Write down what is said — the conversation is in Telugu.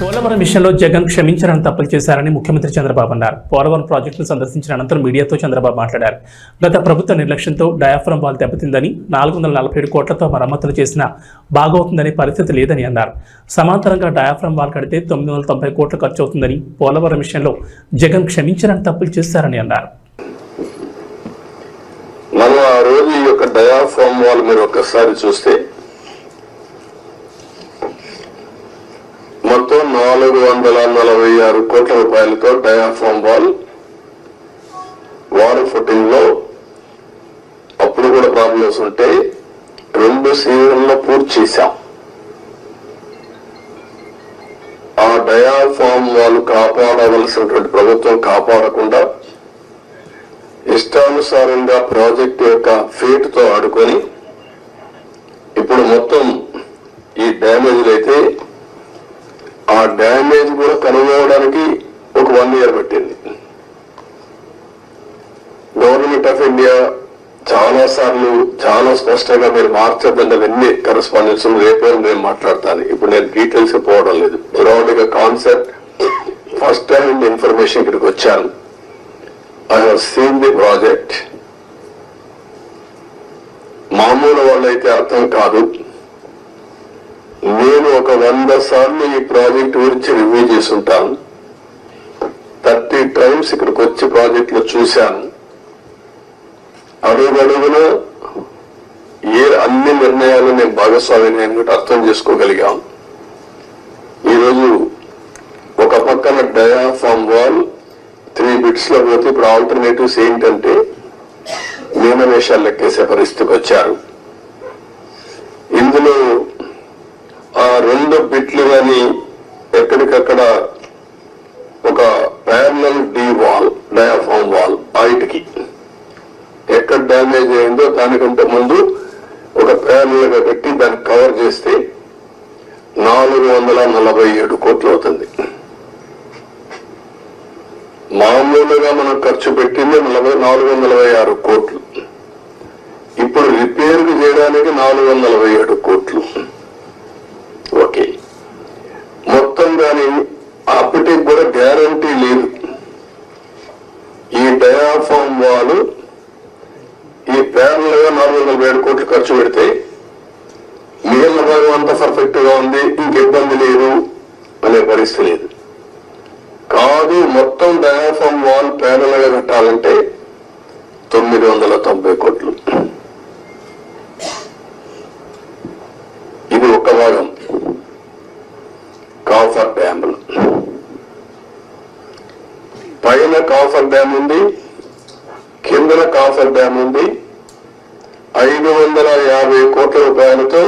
పోలవరం విషయంలో జగన్ క్షమించరని తప్పులు చేశారని ముఖ్యమంత్రి చంద్రబాబు అన్నారు. పోలవరం ప్రాజెక్టును సందర్శించిన అనంతరం మీడియాతో చంద్రబాబు మాట్లాడారు. గత ప్రభుత్వ నిర్లక్ష్యంతో డయాఫ్రమ్ వాల్ దెబ్బతిందని నాలుగు వందల నలభై ఏడు కోట్లతో మరమ్మతులు చేసినా బాగవుతుందనే పరిస్థితి లేదని అన్నారు. సమాంతరంగా డయాఫ్రమ్ వాల్ కడితే తొమ్మిది వందల తొంభై కోట్లు ఖర్చు అవుతుందని పోలవరం విషయంలో జగన్ క్షమించరని తప్పులు చేశారని అన్నారు. మనం ఆ రోజు ఈ యొక్క వాల్ మీరు ఒక్కసారి చూస్తే మొత్తం నాలుగు వందల నలభై ఆరు కోట్ల రూపాయలతో డయాఫామ్ వాల్ వాటర్ ఫుటింగ్లో అప్పుడు కూడా ప్రాబ్లమ్స్ ఉంటే రెండు సీజన్లో పూర్తి చేశాం. ఆ డయాఫామ్ వాళ్ళు కాపాడవలసినటువంటి ప్రభుత్వం కాపాడకుండా ఇష్టానుసారంగా ప్రాజెక్ట్ యొక్క ఫీట్తో ఆడుకొని ఇప్పుడు మొత్తం ఈ డ్యామేజ్ అయితే ఇమేజ్ కూడా కనుగొనడానికి ఒక వన్ ఇయర్ పట్టింది. గవర్నమెంట్ ఆఫ్ ఇండియా చాలా సార్లు చాలా స్పష్టంగా మీరు మార్చద్దండి అవన్నీ కరెస్పాండెన్స్ రేపే నేను మాట్లాడతాను. ఇప్పుడు నేను డీటెయిల్స్ పోవడం లేదు. బ్రాడ్గా కాన్సెప్ట్ ఫస్ట్ టైం ఇన్ఫర్మేషన్ ఇక్కడికి వచ్చాను. I have seen the project మామూలు వాళ్ళైతే అర్థం కాదు. నేను ఒక వంద సార్లు ఈ ప్రాజెక్ట్ గురించి రివ్యూ చేసి ఉంటాను థర్టీ టైమ్స్ ఇక్కడికి వచ్చి ప్రాజెక్ట్లో చూశాను. అడుగడుగున ఏ అన్ని నిర్ణయాలు నేను భాగస్వామిని నేను కూడా అర్థం చేసుకోగలిగాను? ఈరోజు ఒక పక్కన డయాఫామ్ వాల్ త్రీ బిట్స్లో పోతే ఇప్పుడు ఆల్టర్నేటివ్స్ ఏంటంటే మీనవేషాలు లెక్కేసే పరిస్థితికి వచ్చారు. ఇందులో రెండు బిట్లు కానీ ఎక్కడికక్కడ ఒక parallel D wall diaphragm wall హైట్కి ఎక్కడ డ్యామేజ్ అయిందో దానికంటే ముందు ఒక ప్యారల్గా పెట్టి దాన్ని కవర్ చేస్తే నాలుగు వందల నలభై ఏడు కోట్లు అవుతుంది. మామూలుగా మనం ఖర్చు పెట్టింది నలభై నాలుగు వందల ఆరు కోట్లు. ఇప్పుడు రిపేర్ చేయడానికి నాలుగు వందల ఏడు కోట్లు. దాని అప్పటికి కూడా గ్యారంటీ లేదు. ఈ డయాఫామ్ వాళ్ళు ఈ ప్యానల్గా నాలుగు వందల ఏడు కోట్లు ఖర్చు పెడితే మిగిలిన భాగం అంతా పర్ఫెక్ట్గా ఉంది ఇంక ఇబ్బంది లేదు అనే పరిస్థితి లేదు. కాదు మొత్తం డయాఫామ్ వాల్ ప్యానల్గా కట్టాలంటే తొమ్మిది వందల తొంభై కోట్లు. ఇది ఒక భాగం. కాఫర్ డ్యాములు పైన కాఫర్ డ్యామ్ ఉంది కిందన కాఫర్ డ్యామ్ ఉంది. ఐదు వందల యాభై కోట్ల రూపాయలతో